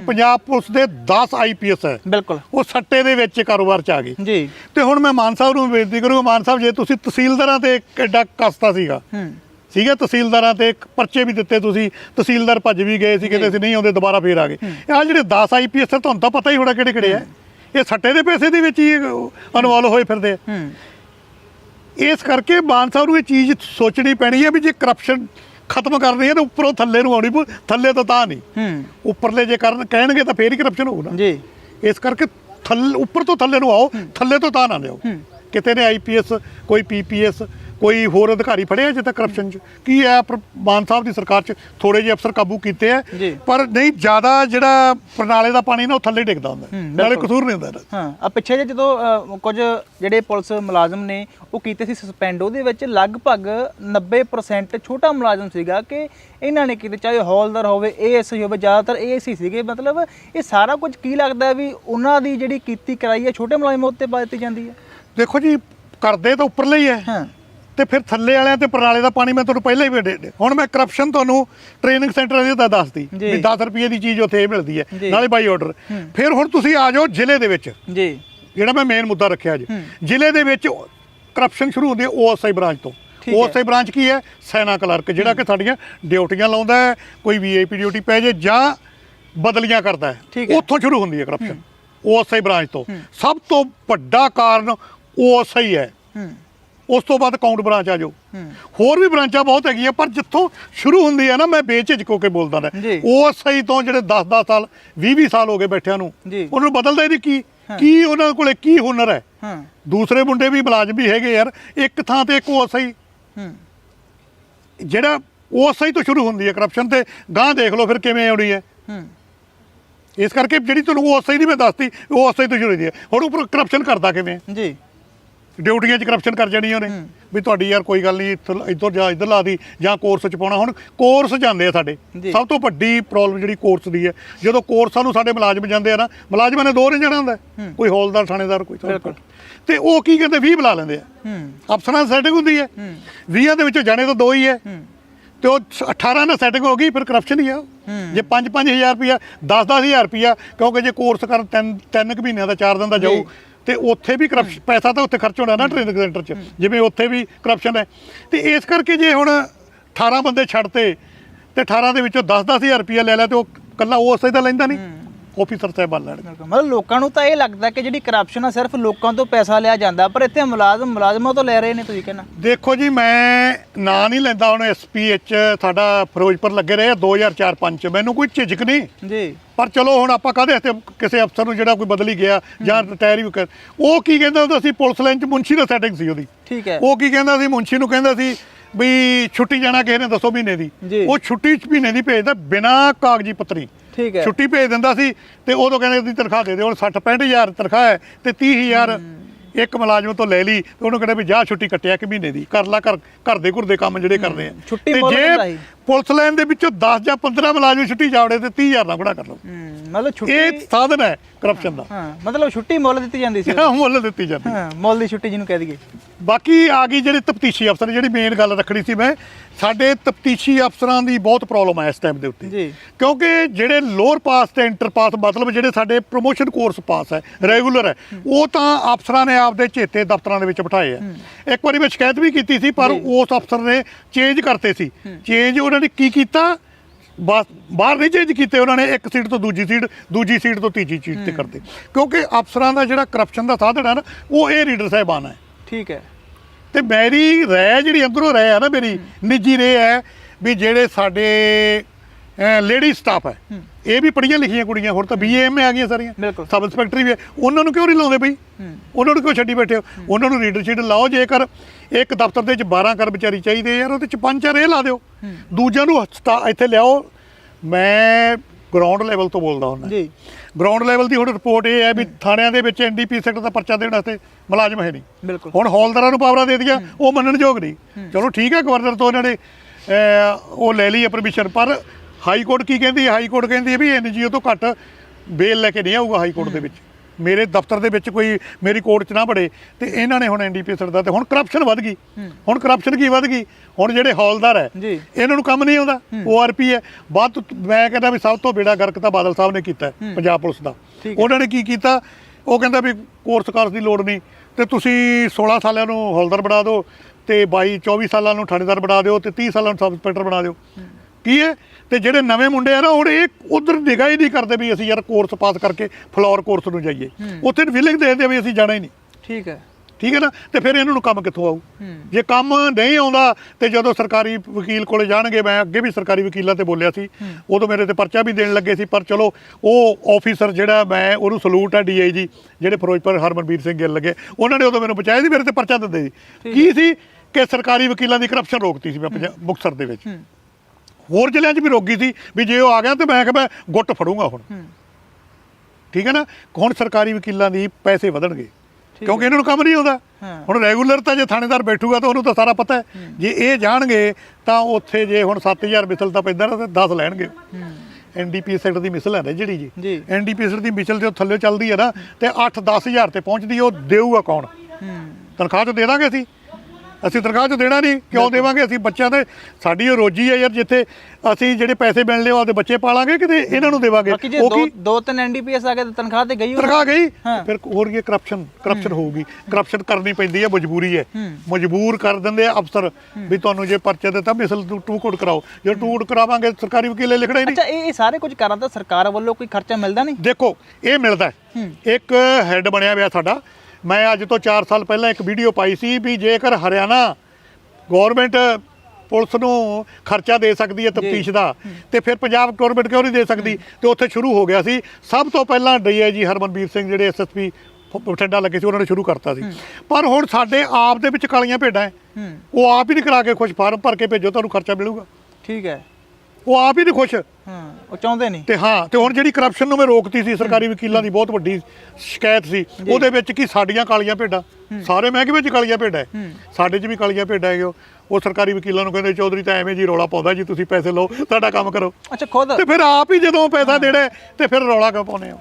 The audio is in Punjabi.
ਪੰਜਾਬ ਪੁਲਿਸ ਦੇ 10 ਆਈਪੀਐਸ ਹੈ। ਬਿਲਕੁਲ। ਉਹ ਸੱਟੇ ਦੇ ਵਿੱਚ ਕਾਰੋਬਾਰ ਚ ਆ ਗਏ। ਜੀ। ਤੇ ਹੁਣ ਮੈਂ ਮਾਨ ਸਾਹਿਬ ਨੂੰ ਬੇਨਤੀ ਕਰੂੰਗਾ ਮਾਨ ਸਾਹਿਬ ਜੇ ਤੁਸੀਂ ਤਹਿਸੀਲਦਾਰਾਂ ਤੇ ਕਿੱਡਾ ਕਸਤਾ ਸੀਗਾ ਹੂੰ। ਸੀਗਾ ਤਹਿਸੀਲਦਾਰਾਂ ਤੇ ਇੱਕ ਪਰਚੇ ਵੀ ਦਿੱਤੇ ਤੁਸੀਂ ਤਹਿਸੀਲਦਾਰ ਭੱਜ ਵੀ ਗਏ ਸੀ ਕਿਤੇ ਅਸੀਂ ਨਹੀਂ ਆਉਂਦੇ ਦੁਬਾਰਾ ਫੇਰ ਆ ਗਏ। ਆਹ ਜਿਹੜੇ 10 ਆਈਪੀਐਸ ਤੁਹਾਨੂੰ ਤਾਂ ਪਤਾ ਹੀ ਹੋਣਾ ਕਿਹੜੇ ਕਿਹੜੇ ਆ ਇਹ ਸੱਟੇ ਦੇ ਪੈਸੇ ਦੇ ਵਿੱਚ ਹੀ ਇਨਵੋਲਵ ਹੋਏ ਫਿਰਦੇ ਆ। ਹੂੰ। ਇਸ ਕਰਕੇ ਮਾਨ ਸਾਹਿਬ ਨੂੰ ਇਹ ਚੀਜ਼ ਸੋਚਣੀ ਪੈਣੀ ਹੈ ਵੀ ਜੇ ਕਰਪਸ਼ਨ ਖਤਮ ਕਰਨੀ ਹੈ ਤਾਂ ਉੱਪਰੋਂ ਥੱਲੇ ਨੂੰ ਆਉਣੀ ਪਊ ਥੱਲੇ ਤੋਂ ਤਾਂ ਨਹੀਂ। ਹੂੰ। ਉੱਪਰਲੇ ਜੇ ਕਰਨ ਕਹਿਣਗੇ ਤਾਂ ਫੇਰ ਹੀ ਕਰਪਸ਼ਨ ਹੋਊ ਨਾ। ਜੀ। ਇਸ ਕਰਕੇ ਥੱਲੇ ਉੱਪਰ ਤੋਂ ਥੱਲੇ ਨੂੰ ਆਓ ਥੱਲੇ ਤੋਂ ਤਾਂ ਨਾ ਲਿਆਓ। ਕਿਤੇ ਨੇ ਆਈਪੀਐਸ ਕੋਈ ਪੀਪੀਐਸ ਕੋਈ ਹੋਰ ਅਧਿਕਾਰੀ ਫੜਿਆ ਜਿੱਥੇ ਕਰਪਸ਼ਨ ਚ? ਕੀ ਹੈ ਮਾਨ ਸਾਹਿਬ ਦੀ ਸਰਕਾਰ ਚ ਥੋੜੇ ਜਿਹੇ ਅਫਸਰ ਕਾਬੂ ਕੀਤੇ ਆ। ਪਰ ਨਹੀਂ ਜ਼ਿਆਦਾ ਜਿਹੜਾ ਪ੍ਰਣਾਲੇ ਦਾ ਪਾਣੀ ਨਾ ਉਹ ਥੱਲੇ ਡਿੱਗਦਾ ਹੁੰਦਾ। ਨਾਲੇ। ਕਸੂਰ ਨਹੀਂ ਹੁੰਦਾ। ਹਾਂ ਆ ਪਿੱਛੇ ਜੇ ਜਦੋਂ ਕੁਝ ਜਿਹੜੇ ਪੁਲਿਸ ਮੁਲਾਜ਼ਮ ਨੇ ਉਹ ਕੀਤੇ ਸੀ ਸਸਪੈਂਡ ਉਹਦੇ ਵਿੱਚ ਲਗਭਗ 90% ਛੋਟਾ ਮੁਲਾਜ਼ਮ ਸੀਗਾ ਕਿ ਇਹਨਾਂ ਨੇ ਕੀਤੇ ਚਾਹੇ ਹੌਲਦਾਰ ਹੋਵੇ ਏਐਸਆਈ ਹੋਵੇ ਜ਼ਿਆਦਾਤਰ ਏਐਸਆਈ ਸੀਗੇ। ਮਤਲਬ ਇਹ ਸਾਰਾ ਕੁਝ ਕੀ ਲੱਗਦਾ ਵੀ ਉਹਨਾਂ ਦੀ ਜਿਹੜੀ ਕੀਤੀ ਕਰਾਈ ਹੈ ਛੋਟੇ ਮੁਲਾਜ਼ਮ ਉੱਤੇ ਪਾ ਦਿੱਤੀ ਜਾਂਦੀ ਹੈ? ਦੇਖੋ ਜੀ ਕਰਦੇ ਤਾਂ ਉੱਪਰਲੇ ਹੈ। ਹਾਂ। ਤੇ ਫਿਰ ਥੱਲੇ ਵਾਲਿਆਂ ਤੇ ਪ੍ਰਣਾਲੇ ਦਾ ਪਾਣੀ ਮੈਂ ਤੁਹਾਨੂੰ ਪਹਿਲਾਂ ਹੀ ਦੇ- ਹੁਣ ਮੈਂ ਕਰਪਸ਼ਨ ਤੁਹਾਨੂੰ ਟ੍ਰੇਨਿੰਗ ਸੈਂਟਰ ਦੀ ਤਾਂ ਦੱਸਦੀ। ਵੀ 10 ਰੁਪਏ ਦੀ ਚੀਜ਼ ਉੱਥੇ ਇਹ ਮਿਲਦੀ ਹੈ। ਨਾਲੇ ਬਾਈ ਆਰਡਰ ਫਿਰ ਹੁਣ ਤੁਸੀਂ ਆ ਜਾਓ ਜ਼ਿਲ੍ਹੇ ਦੇ ਵਿੱਚ। ਜੀ। ਜਿਹੜਾ ਮੈਂ ਮੇਨ ਮੁੱਦਾ ਰੱਖਿਆ ਅੱਜ। ਜ਼ਿਲ੍ਹੇ ਦੇ ਵਿੱਚ ਕਰਪਸ਼ਨ ਸ਼ੁਰੂ ਹੁੰਦੀ ਹੈ ਓਐਸਆਈ ਬ੍ਰਾਂਚ ਤੋਂ। ਓਐਸਆਈ ਬ੍ਰਾਂਚ ਕੀ ਹੈ? ਸੈਨਾ ਕਲਰਕ ਜਿਹੜਾ ਕਿ ਸਾਡੀਆਂ ਡਿਊਟੀਆਂ ਲਾਉਂਦਾ ਹੈ ਕੋਈ ਵੀਆਈਪੀ ਡਿਊਟੀ ਪੈ ਜੇ ਜਾਂ ਬਦਲੀਆਂ ਕਰਦਾ ਹੈ। ਉੱਥੋਂ ਸ਼ੁਰੂ ਹੁੰਦੀ ਹੈ ਕਰਪਸ਼ਨ ਓਐਸਆਈ ਬ੍ਰਾਂਚ ਤੋਂ। ਸਭ ਤੋਂ ਵੱਡਾ ਕਾਰਨ ਓਐਸਆਈ ਹੈ। ਹੂੰ। ਉਸ ਤੋਂ ਬਾਅਦ ਅਕਾਊਂਟ ਬ੍ਰਾਂਚ ਆ ਜਾਓ। ਹੋਰ ਵੀ ਬ੍ਰਾਂਚਾਂ ਬਹੁਤ ਹੈਗੀਆਂ ਪਰ ਜਿੱਥੋਂ ਸ਼ੁਰੂ ਹੁੰਦੀ ਹੈ ਨਾ ਮੈਂ ਬੇਝਿਜਕ ਹੋ ਕੇ ਬੋਲਦਾ ਨਾ। ਉਹ ਸਹੀ ਤੋਂ ਜਿਹੜੇ 10-10 ਸਾਲ 20-20 ਸਾਲ ਹੋ ਗਏ ਬੈਠਿਆਂ ਨੂੰ। ਉਹਨਾਂ ਨੂੰ ਬਦਲਦਾ ਨਹੀਂ ਕੀ ਕੀ ਉਹਨਾਂ ਕੋਲੇ ਕੀ ਹੁਨਰ ਹੈ? ਦੂਸਰੇ ਮੁੰਡੇ ਵੀ ਮੁਲਾਜ਼ਮ ਵੀ ਹੈਗੇ ਯਾਰ ਇੱਕ ਥਾਂ ਤੇ ਇੱਕ ਉਹ ਸਹੀ ਜਿਹੜਾ ਉਹ ਸਹੀ ਤੋਂ ਸ਼ੁਰੂ ਹੁੰਦੀ ਹੈ ਕਰਪਸ਼ਨ ਤੇ ਗਾਂ ਦੇਖ ਲਓ ਫਿਰ ਕਿਵੇਂ ਆਉਣੀ ਹੈ। ਇਸ ਕਰਕੇ ਜਿਹੜੀ ਤੁਹਾਨੂੰ ਉਹ ਸਹੀ ਨਹੀਂ ਮੈਂ ਦੱਸਤੀ ਉਹ ਸਹੀ ਤੋਂ ਸ਼ੁਰੂ ਹੁੰਦੀ ਹੈ। ਹੁਣ ਉੱਪਰ ਕਰਪਸ਼ਨ ਕਰਦਾ ਕਿਵੇਂ ਜੀ। ਡਿਊਟੀਆਂ 'ਚ ਕਰਪਸ਼ਨ ਕਰ ਜਾਣੀ ਉਹਨੇ। ਵੀ ਤੁਹਾਡੀ ਯਾਰ ਕੋਈ ਗੱਲ ਨਹੀਂ ਇੱਥੋਂ ਇੱਧਰ ਜਾ ਇੱਧਰ ਲਾ ਦੀ ਜਾਂ ਕੋਰਸ 'ਚ ਪਾਉਣਾ ਹੁਣ ਕੋਰਸ ਜਾਂਦੇ ਆ ਸਾਡੇ। ਸਭ ਤੋਂ ਵੱਡੀ ਪ੍ਰੋਬਲਮ ਜਿਹੜੀ ਕੋਰਸ ਦੀ ਹੈ ਜਦੋਂ ਕੋਰਸਾਂ ਨੂੰ ਸਾਡੇ ਮੁਲਾਜ਼ਮ ਜਾਂਦੇ ਆ ਨਾ ਮੁਲਾਜ਼ਮਾਂ ਨੇ ਦੋ ਨਹੀਂ ਜਾਣਾ ਹੁੰਦਾ। ਕੋਈ ਹੌਲਦਾਰ ਥਾਣੇਦਾਰ ਕੋਈ। ਤੇ ਉਹ ਕੀ ਕਹਿੰਦੇ 20 ਬੁਲਾ ਲੈਂਦੇ ਆ। ਅਫਸਰਾਂ ਦੀ ਸੈਟਿੰਗ ਹੁੰਦੀ ਹੈ। 20 ਦੇ ਵਿੱਚੋਂ ਜਾਣੇ ਤਾਂ ਦੋ ਹੀ ਹੈ। ਤੇ ਉਹ 18 ਨਾਲ ਸੈਟਿੰਗ ਹੋ ਗਈ ਫਿਰ ਕਰਪਸ਼ਨ ਹੀ ਆ। ਜੇ 5-5000 ਰੁਪਿਆ 10-10000 ਰੁਪਿਆ ਕਿਉਂਕਿ ਜੇ ਕੋਰਸ ਕਰਨ ਤਿੰਨ ਤਿੰਨ ਕੁ ਮਹੀਨਿਆਂ ਦਾ 4 ਦਿਨ ਦਾ ਜਾਊ ਤੇ ਉੱਥੇ ਵੀ ਕਰਪਸ਼ਨ ਪੈਸਾ ਤਾਂ ਉੱਥੇ ਖਰਚ ਹੋਣਾ ਨਾ ਟ੍ਰੇਨਿੰਗ ਸੈਂਟਰ 'ਚ। ਜਿਵੇਂ ਉੱਥੇ ਵੀ ਕਰਪਸ਼ਨ ਹੈ। ਤੇ ਇਸ ਕਰਕੇ ਜੇ ਹੁਣ 18 ਬੰਦੇ ਛੱਡਤੇ ਤੇ 18 ਦੇ ਵਿੱਚੋਂ 10-10000 ਰੁਪਿਆ ਲੈ ਲਿਆ ਤੇ ਉਹ ਕੱਲਾ ਉਹ ਸਹੀ ਤਾਂ ਲੈਂਦਾ ਨਹੀਂ। ਆਫੀਸਰ ਸਾਹਿਬਾਨ ਲੈਣਗੇ। ਮਤਲਬ ਲੋਕਾਂ ਨੂੰ ਤਾਂ ਇਹ ਲੱਗਦਾ ਕਿ ਜਿਹੜੀ ਕਰਪਸ਼ਨ ਆ ਸਿਰਫ ਲੋਕਾਂ ਤੋਂ ਪੈਸਾ ਲਿਆ ਜਾਂਦਾ ਪਰ ਇੱਥੇ ਮੁਲਾਜ਼ਮ ਮੁਲਾਜ਼ਮਾਂ ਤੋਂ ਲੈ ਰਹੇ ਨੇ ਤੁਸੀਂ ਕਹਿੰਨਾ ਦੇਖੋ ਜੀ ਮੈਂ ਨਾਂ ਨਹੀਂ ਲੈਂਦਾ ਹੁਣ ਐਸਪੀਐਚ ਸਾਡਾ ਫਿਰੋਜ਼ਪੁਰ ਲੱਗੇ ਰਹੇ ਆ 2004-5 ਚ। ਮੈਨੂੰ ਕੋਈ ਝਿਜਕ ਨਹੀਂ। ਜੀ। ਪਰ ਚਲੋ ਹੁਣ ਆਪਾਂ ਕਾਹਦੇ ਹੱਥੇ ਕਿਸੇ ਅਫਸਰ ਨੂੰ ਜਿਹੜਾ ਕੋਈ ਬਦਲੀ ਗਿਆ ਜਾਂ ਰਿਟਾਇਰ ਵੀ ਕਰ ਉਹ ਕੀ ਕਹਿੰਦਾ ਹੁੰਦਾ ਸੀ ਪੁਲਿਸ ਲਾਈਨ ਚ ਮੁੰਸ਼ੀ ਦਾ ਸੈਟਿੰਗ ਸੀ ਉਹਦੀ। ਠੀਕ ਹੈ। ਉਹ ਕੀ ਕਹਿੰਦਾ ਸੀ ਮੁੰਸ਼ੀ ਨੂੰ ਕਹਿੰਦਾ ਸੀ ਵੀ ਛੁੱਟੀ ਜਾਣਾ ਕਿਸੇ ਨੇ ਦੱਸੋ ਮਹੀਨੇ ਦੀ। ਉਹ ਛੁੱਟੀ ਚ ਮਹੀਨੇ ਦੀ ਭੇਜਦਾ ਬਿਨਾਂ ਕਾਗਜ਼ੀ ਪੱਤਰੀ। ਠੀਕ ਹੈ। ਛੁੱਟੀ ਭੇਜ ਦਿੰਦਾ ਸੀ ਤੇ ਉਦੋਂ ਕਹਿੰਦੇ ਉਹਦੀ ਤਨਖਾਹ ਦੇ ਦੇ ਹੁਣ 60 65000 ਤਨਖਾਹ ਹੈ ਤੇ 30000 ਇੱਕ ਮੁਲਾਜ਼ਮ ਤੋਂ ਲੈ ਲਈ ਤੇ ਉਹਨੂੰ ਕਹਿੰਦਾ ਵੀ ਜਾ ਛੁੱਟੀ ਕੱਟਿਆ ਕਿ ਮਹੀਨੇ ਦੀ ਕਰ ਲਾ ਕਰ ਘਰ ਦੇ ਘੁਰ ਦੇ ਕੰਮ ਜਿਹੜੇ ਕਰਨੇ ਆ। ਤੇ ਜੇ। ਪੁਲਿਸ ਲਾਈਨ ਦੇ ਵਿੱਚੋਂ 10 ਜਾਂ 15 ਮੁਲਾਜ਼ਮ ਛੁੱਟੀ ਜਾਵੜੇ ਤੇ 30000 ਨਾ ਗੁਣਾ ਕਰ ਲਓ। ਮਤਲਬ ਇਹ ਛੁੱਟੀ ਸਾਧਨ ਹੈ ਕਰਪਸ਼ਨ ਦਾ। ਹਾਂ ਮਤਲਬ ਛੁੱਟੀ ਮੁੱਲ ਦਿੱਤੀ ਜਾਂਦੀ ਸੀ। ਇਹ ਮੁੱਲ ਦਿੱਤੀ ਜਾਂਦੀ। ਹਾਂ ਮੁੱਲ ਦੀ ਛੁੱਟੀ ਜਿਹਨੂੰ ਕਹਿ ਦਈਏ। ਬਾਕੀ ਆ ਗਈ ਜਿਹੜੇ ਤਫਤੀਸ਼ੀ ਅਫਸਰ ਜਿਹੜੀ ਮੇਨ ਗੱਲ ਰੱਖਣੀ ਸੀ ਮੈਂ ਸਾਡੇ ਤਫਤੀਸ਼ੀ ਅਫਸਰਾਂ ਦੀ ਬਹੁਤ ਪ੍ਰੋਬਲਮ ਹੈ ਇਸ ਟਾਈਮ ਦੇ ਉੱਤੇ। ਜੀ। ਕਿਉਂਕਿ ਜਿਹੜੇ ਲੋਅਰ ਪਾਸ ਤੇ ਇੰਟਰ ਪਾਸ ਮਤਲਬ ਜਿਹੜੇ ਸਾਡੇ ਪ੍ਰੋਮੋਸ਼ਨ ਕੋਰਸ ਪਾਸ ਹੈ ਰੈਗੂਲਰ ਹੈ ਉਹ ਤਾਂ ਅਫਸਰਾਂ ਨੇ ਆਪਦੇ ਚੇਤੇ ਦਫ਼ਤਰਾਂ ਦੇ ਵਿੱਚ ਬਿਠਾਏ ਆ ਇੱਕ ਵਾਰੀ ਮੈਂ ਸ਼ਿਕਾਇਤ ਵੀ ਕੀਤੀ ਸੀ ਪਰ ਉਸ ਅਫਸਰ ਨੇ ਚੇਂਜ ਕਰਤੇ ਸੀ। ਚੇਂਜ ਉਹਨਾਂ ਨੇ ਕੀ ਕੀਤਾ? ਬਸ ਬਾਹਰ ਨਹੀਂ ਚੇਂਜ ਕੀਤੇ ਉਹਨਾਂ ਨੇ ਇੱਕ ਸੀਟ ਤੋਂ ਦੂਜੀ ਸੀਟ ਦੂਜੀ ਸੀਟ ਤੋਂ ਤੀਜੀ ਸੀਟ ਤੇ ਕਰਦੇ ਕਿਉਂਕਿ ਅਫਸਰਾਂ ਦਾ ਜਿਹੜਾ ਕਰਪਸ਼ਨ ਦਾ ਸਾਧਨ ਹੈ ਨਾ ਉਹ ਇਹ ਰੀਡਰ ਸਾਹਿਬਾਨ ਹੈ। ਠੀਕ ਹੈ। ਤੇ ਮੇਰੀ ਰਾਏ ਜਿਹੜੀ ਅੰਦਰੋਂ ਰਾਏ ਆ ਨਾ ਮੇਰੀ ਨਿੱਜੀ ਰਾਏ ਹੈ ਵੀ ਜਿਹੜੇ ਸਾਡੇ ਲੇਡੀ ਸਟਾਫ ਹੈ। ਇਹ ਵੀ ਪੜੀਆਂ ਲਿਖੀਆਂ ਕੁੜੀਆਂ ਹੋਰ ਤਾਂ ਬੀਏਐਮ ਆ ਗਈਆਂ ਸਾਰੀਆਂ। ਸਬ ਇੰਸਪੈਕਟਰ ਵੀ ਉਹਨਾਂ ਨੂੰ ਕਿਉਂ ਨਹੀਂ ਲਾਉਂਦੇ ਬਈ? ਉਹਨਾਂ ਨੂੰ ਕਿਉਂ ਛੱਡੀ ਬੈਠੇ ਹੋ? ਉਹਨਾਂ ਨੂੰ ਰੀਡਰਸ਼ਿਪ ਲਾਓ ਜੇਕਰ ਇੱਕ ਦਫ਼ਤਰ ਦੇ ਵਿੱਚ 12 ਕਰਮਚਾਰੀ ਚਾਹੀਦੇ ਯਾਰ ਉਹਦੇ ਚ ਪੰਜ ਚਾਰ ਇਹ ਲਾ ਦਿਓ। ਦੂਜਿਆਂ ਨੂੰ ਇੱਥੇ ਲਿਆਓ। ਮੈਂ ਗਰਾਊਂਡ ਲੈਵਲ ਤੋਂ ਬੋਲਦਾ ਹੁੰਦਾ। ਜੀ। ਗਰਾਊਂਡ ਲੈਵਲ ਦੀ ਹੁਣ ਰਿਪੋਰਟ ਇਹ ਹੈ ਵੀ ਥਾਣਿਆਂ ਦੇ ਵਿੱਚ ਐਨਡੀਪੀ ਸੈਕਟਰ ਦਾ ਪਰਚਾ ਦੇਣ ਵਾਸਤੇ ਮੁਲਾਜ਼ਮ ਹੈ ਨਹੀਂ। ਬਿਲਕੁਲ। ਹੁਣ ਹੌਲਦਾਰਾਂ ਨੂੰ ਪਾਵਰਾਂ ਦੇ ਦਿੱਤੀਆਂ ਉਹ ਮੰਨਣ ਯੋਗ ਨਹੀਂ ਚਲੋ ਠੀਕ ਹੈ ਗਵਰਨਰ ਤੋਂ ਇਹਨਾਂ ਨੇ ਉਹ ਲੈ ਲਈ ਹੈ ਪਰਮਿਸ਼ਨ ਪਰ ਹਾਈ ਕੋਰਟ ਕੀ ਕਹਿੰਦੀ ਹੈ? ਹਾਈ ਕੋਰਟ ਕਹਿੰਦੀ ਹੈ ਵੀ ਐਨਜੀਓ ਤੋਂ ਘੱਟ ਬੇਲ ਲੈ ਕੇ ਨਹੀਂ ਆਊਗਾ ਹਾਈ ਕੋਰਟ ਦੇ ਵਿੱਚ। ਮੇਰੇ ਦਫ਼ਤਰ ਦੇ ਵਿੱਚ ਕੋਈ ਮੇਰੀ ਕੋਰਟ 'ਚ ਨਾ ਬੜੇ ਤੇ ਇਹਨਾਂ ਨੇ ਹੁਣ ਐਨਡੀਪੀ ਦਾ ਤੇ ਹੁਣ ਕਰਪਸ਼ਨ ਵੱਧ ਗਈ। ਹੁਣ ਕਰਪਸ਼ਨ ਕੀ ਵੱਧ ਗਈ? ਹੁਣ ਜਿਹੜੇ ਹੌਲਦਾਰ ਹੈ। ਇਹਨਾਂ ਨੂੰ ਕੰਮ ਨਹੀਂ ਆਉਂਦਾ। ਓਆਰਪੀ ਹੈ। ਬਾਅਦ ਤੋਂ ਮੈਂ ਕਹਿੰਦਾ ਵੀ ਸਭ ਤੋਂ ਬੇੜਾ ਗਰਕ ਤਾਂ ਬਾਦਲ ਸਾਹਿਬ ਨੇ ਕੀਤਾ ਪੰਜਾਬ ਪੁਲਿਸ ਦਾ। ਉਹਨਾਂ ਨੇ ਕੀ ਕੀਤਾ? ਉਹ ਕਹਿੰਦਾ ਵੀ ਕੋਰਸ ਕਾਰਸ ਦੀ ਲੋੜ ਨਹੀਂ। ਤੇ ਤੁਸੀਂ 16 ਸਾਲਾਂ ਨੂੰ ਹੌਲਦਾਰ ਬਣਾ ਦਿਓ ਤੇ 22 24 ਸਾਲਾਂ ਨੂੰ ਥਾਣੇਦਾਰ ਬਣਾ ਦਿਓ ਤੇ 30 ਸਾਲਾਂ ਨੂੰ ਸਬ ਇੰਸਪੈਕਟਰ ਬਣਾ ਦਿਓ। ਕੀ ਹੈ? ਤੇ ਜਿਹੜੇ ਨਵੇਂ ਮੁੰਡੇ ਆ ਨਾ ਹੁਣ ਇਹ ਉਧਰ ਨਿਗਾਹ ਹੀ ਨਹੀਂ ਕਰਦੇ ਵੀ ਅਸੀਂ ਯਾਰ ਕੋਰਸ ਪਾਸ ਕਰਕੇ ਫਲੋਰ ਕੋਰਸ ਨੂੰ ਜਾਈਏ। ਉੱਥੇ ਫੀਲਿੰਗ ਦੇ ਦਿੰਦੇ ਵੀ ਅਸੀਂ ਜਾਣਾ ਹੀ ਨਹੀਂ। ਠੀਕ ਹੈ। ਠੀਕ ਹੈ ਨਾ? ਤੇ ਫਿਰ ਇਹਨਾਂ ਨੂੰ ਕੰਮ ਕਿੱਥੋਂ ਆਊ। ਜੇ ਕੰਮ ਨਹੀਂ ਆਉਂਦਾ ਤੇ ਜਦੋਂ ਸਰਕਾਰੀ ਵਕੀਲ ਕੋਲੇ ਜਾਣਗੇ ਮੈਂ ਅੱਗੇ ਵੀ ਸਰਕਾਰੀ ਵਕੀਲਾਂ ਤੇ ਬੋਲਿਆ ਸੀ ਉਦੋਂ ਮੇਰੇ ਤੇ ਪਰਚਾ ਵੀ ਦੇਣ ਲੱਗੇ ਸੀ ਪਰ ਚਲੋ ਉਹ ਆਫੀਸਰ ਜਿਹੜਾ ਮੈਂ ਉਹਨੂੰ ਸਲੂਟ ਹੈ ਡੀਆਈਜੀ ਜਿਹੜੇ ਫਿਰੋਜ਼ਪੁਰ ਹਰਮਨਵੀਰ ਸਿੰਘ ਗਿੱਲ ਲੱਗੇ ਉਹਨਾਂ ਨੇ ਉਦੋਂ ਮੈਨੂੰ ਬਚਾਇਆ ਸੀ ਮੇਰੇ ਤੇ ਪਰਚਾ ਦਿੰਦੇ ਸੀ। ਕੀ ਸੀ? ਕਿ ਸਰਕਾਰੀ ਵਕੀਲਾਂ ਦੀ ਕਰਪਸ਼ਨ ਰੋਕਤੀ ਸੀ ਮੈਂ ਮੁਕਤਸਰ ਦੇ ਵਿੱਚ। ਹੋਰ ਜ਼ਿਲ੍ਹਿਆਂ 'ਚ ਵੀ ਰੋਕੀ ਸੀ ਵੀ ਜੇ ਉਹ ਆ ਗਿਆ ਤੇ ਮੈਂ ਕਿਹਾ ਮੈਂ ਗੁੱਟ ਫੜੂੰਗਾ ਹੁਣ। ਠੀਕ ਹੈ ਨਾ? ਹੁਣ ਸਰਕਾਰੀ ਵਕੀਲਾਂ ਦੀ ਪੈਸੇ ਵਧਣਗੇ। ਕਿਉਂਕਿ ਇਹਨਾਂ ਨੂੰ ਕੰਮ ਨਹੀਂ ਆਉਂਦਾ। ਹੁਣ ਰੈਗੂਲਰ ਤਾਂ ਜੇ ਥਾਣੇਦਾਰ ਬੈਠੂਗਾ ਤਾਂ ਉਹਨੂੰ ਤਾਂ ਸਾਰਾ ਪਤਾ ਹੈ। ਜੇ ਇਹ ਜਾਣਗੇ ਤਾਂ ਉੱਥੇ ਜੇ ਹੁਣ 7000 ਮਿਸਲ ਤਾਂ ਪੈਂਦਾ ਨਾ ਤੇ 10 ਲੈਣਗੇ। ਐਨਡੀਪੀ ਸੈਕਟਰ ਦੀ ਮਿਸਲ ਹੈ ਜਿਹੜੀ ਜੀ। ਐਨਡੀਪੀ ਸੈਕਟਰ ਦੀ ਮਿਸਲ ਜੋ ਥੱਲੇ ਚੱਲਦੀ ਹੈ ਨਾ ਤੇ 8-10000 ਤੇ ਪਹੁੰਚਦੀ ਉਹ ਦੇਊਗਾ ਕੌਣ? ਤਨਖਾਹ 'ਚ ਦੇ ਦਾਂਗੇ ਅਸੀਂ। ਅਸੀਂ ਤਨਖਾਹ 'ਚ ਦੇਣਾ ਨਹੀਂ ਕਿਉਂ ਦੇਵਾਂਗੇ? ਅਸੀਂ ਬੱਚਿਆਂ ਦੇ ਸਾਡੀ ਉਹ ਰੋਜੀ ਹੈ ਯਾਰ ਜਿੱਥੇ ਅਸੀਂ ਜਿਹੜੇ ਪੈਸੇ ਮਿਲਣੇ ਉਹਦੇ ਬੱਚੇ ਪਾਲਾਂਗੇ ਕਿਤੇ ਇਹਨਾਂ ਨੂੰ ਦੇਵਾਂਗੇ? ਬਾਕੀ ਜੇ ਉਹ ਦੋ ਕੀ? ਦੋ ਤਿੰਨ ਐਨਡੀਪੀਐਸ ਆ ਗਏ ਤਾਂ ਤਨਖਾਹ ਤੇ ਗਈ। ਤਨਖਾਹ ਗਈ। ਫਿਰ ਹੋਰ ਕੀ ਕਰਪਸ਼ਨ ਕਰਪਸ਼ਨ ਹੋਊਗੀ। ਕਰਪਸ਼ਨ ਕਰਨੀ ਪੈਂਦੀ ਹੈ ਮਜਬੂਰੀ ਹੈ। ਮਜਬੂਰ ਕਰ ਦਿੰਦੇ ਆ ਅਫਸਰ ਵੀ ਤੁਹਾਨੂੰ ਜੇ ਪਰਚੇ ਦਿੱਤਾ ਮਿਸਲ ਟੂ ਟੂ ਕੋਡ ਕਰਾਓ। ਜੇ ਟੂ ਕੋਡ ਕਰਾਵਾਂਗੇ ਸਰਕਾਰੀ ਵਕੀਲੇ ਲਿਖਣਾ ਹੀ ਨਹੀਂ। ਅੱਛਾ ਇਹ ਇਹ ਸਾਰੇ ਕੁਝ ਕਰਾਂ ਤਾਂ ਸਰਕਾਰ ਵੱਲੋਂ ਕੋਈ ਖਰਚਾ ਮਿਲਦਾ ਨਹੀਂ? ਦੇਖੋ ਇਹ ਮਿਲਦਾ। ਇੱਕ ਹੈੱਡ ਬਣਿਆ ਹੋਇਆ ਸਾਡਾ। ਮੈਂ ਅੱਜ ਤੋਂ 4 ਸਾਲ ਪਹਿਲਾਂ ਇੱਕ ਵੀਡੀਓ ਪਾਈ ਸੀ ਵੀ ਜੇਕਰ ਹਰਿਆਣਾ ਗਵਰਨਮੈਂਟ ਪੁਲਿਸ ਨੂੰ ਖਰਚਾ ਦੇ ਸਕਦੀ ਹੈ ਤਫਤੀਸ਼ ਦਾ ਤੇ ਫਿਰ ਪੰਜਾਬ ਗਵਰਨਮੈਂਟ ਕਿਉਂ ਨਹੀਂ ਦੇ ਸਕਦੀ? ਤੇ ਉੱਥੇ ਸ਼ੁਰੂ ਹੋ ਗਿਆ ਸੀ। ਸਭ ਤੋਂ ਪਹਿਲਾਂ ਡੀਆਈਜੀ ਹਰਮਨਵੀਰ ਸਿੰਘ ਜਿਹੜੇ ਐਸਐਸਪੀ ਬਠਿੰਡਾ ਲੱਗੇ ਸੀ ਉਹਨਾਂ ਨੇ ਸ਼ੁਰੂ ਕਰਤਾ ਸੀ। ਪਰ ਹੁਣ ਸਾਡੇ ਆਪ ਦੇ ਵਿੱਚ ਕਾਲੀਆਂ ਭੇਡਾਂ ਉਹ ਆਪ ਹੀ ਨਹੀਂ ਕਰਾ ਕੇ ਖੁਸ਼ ਫਾਰਮ ਭਰ ਕੇ ਭੇਜੋ ਤੁਹਾਨੂੰ ਖਰਚਾ ਮਿਲੂਗਾ। ਠੀਕ ਹੈ ਉਹ ਆਪ ਹੀ ਨਹੀਂ ਖੁਸ਼। ਹਾਂ ਉਹ ਚਾਹੁੰਦੇ ਨਹੀਂ ਤੇ ਹਾਂ ਤੇ ਹੁਣ ਜਿਹੜੀ ਕਰਪਸ਼ਨ ਨੂੰ ਮੈਂ ਰੋਕਤੀ ਸੀ ਸਰਕਾਰੀ ਵਕੀਲਾਂ ਦੀ ਬਹੁਤ ਵੱਡੀ ਸ਼ਿਕਾਇਤ ਸੀ ਉਹਦੇ ਵਿੱਚ ਕੀ ਸਾਡੀਆਂ ਕਾਲੀਆਂ ਭੇਡਾਂ? ਸਾਰੇ ਮਹਿਕਮੇ 'ਚ ਕਾਲੀਆਂ ਭੇਡਾਂ ਹੈ। ਸਾਡੇ 'ਚ ਵੀ ਕਾਲੀਆਂ ਭੇਡਾਂ ਹੈਗੇ ਉਹ। ਸਰਕਾਰੀ ਵਕੀਲਾਂ ਨੂੰ ਕਹਿੰਦੇ ਚੌਧਰੀ ਤਾਂ ਐਵੇਂ ਜੀ ਰੌਲਾ ਪਾਉਂਦਾ ਜੀ ਤੁਸੀਂ ਪੈਸੇ ਲਓ ਤੁਹਾਡਾ ਕੰਮ ਕਰੋ। ਅੱਛਾ ਖੁਦ? ਤੇ ਫਿਰ ਆਪ ਹੀ ਜਦੋਂ ਪੈਸਾ ਦੇਣਾ ਤੇ ਫਿਰ ਰੌਲਾ ਕਿਉਂ ਪਾਉਂਦੇ ਹੋ?